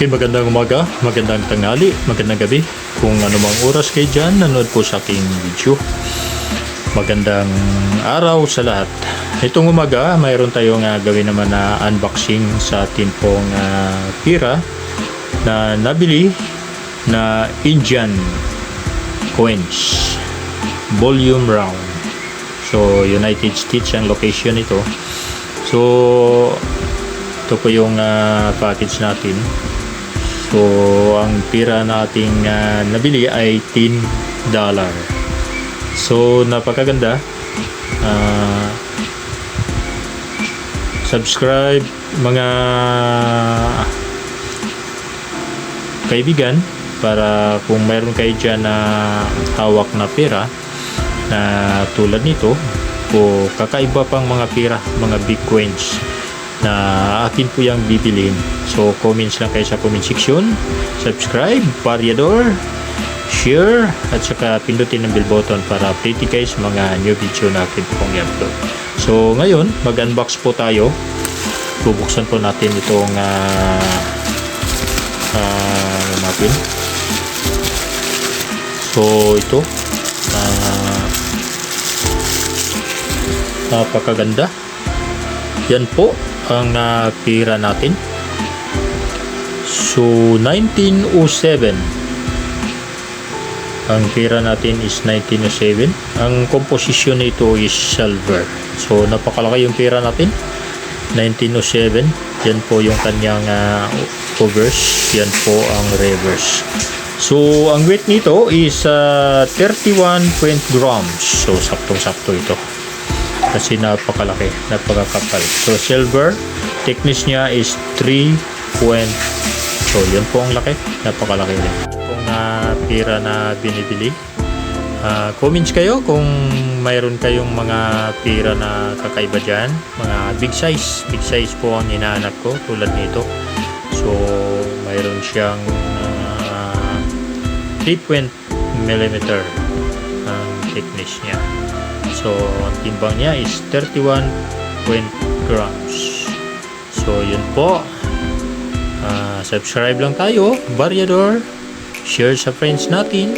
Okay, magandang umaga, magandang tanghali, magandang gabi. Kung anumang oras kayo dyan, nanood po sa aking video. Magandang araw sa lahat. Itong umaga, mayroon tayong uh, gawin naman na unboxing sa atin pong ah, pira na nabili na Indian coins. Volume round. So, United States ang location nito. So, ito po yung ah, package natin. So, ang pira nating ah, nabili ay 10 dollar. So, napakaganda. Ah, subscribe mga kaibigan para kung mayroon kayo dyan na hawak na pera na tulad nito o kakaiba pang mga pira, mga big coins na akin po yung bibilin. So, comments lang kayo sa comment section. Subscribe, pariador, share, at saka pindutin ang bell button para update kayo sa mga new video na akin pong i-upload. So, ngayon, mag-unbox po tayo. Bubuksan po natin itong ah, ano natin. So, ito. ah napakaganda. Yan po ang uh, pira natin. So, 1907. Ang pira natin is 1907. Ang composition nito is silver. So, napakalaki yung pira natin. 1907. Yan po yung kanyang uh, covers. Yan po ang reverse. So, ang weight nito is uh, 31 grams. So, saktong-sakto ito kasi napakalaki, napakakapal. So silver, thickness niya is 3 point. So yun po ang laki, napakalaki din. Kung uh, pira na binibili, uh, comments kayo kung mayroon kayong mga pira na kakaiba dyan. Mga big size, big size po ang hinahanap ko tulad nito. So mayroon siyang uh, 3 millimeter ang thickness niya. So, ang timbang niya is 31 grams. So, yun po. Ah, subscribe lang tayo, Variador. Share sa friends natin.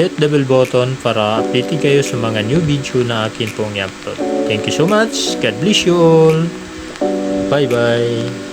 Hit the bell button para update kayo sa mga new video na akin pong i-upload. Thank you so much. God bless you all. Bye-bye.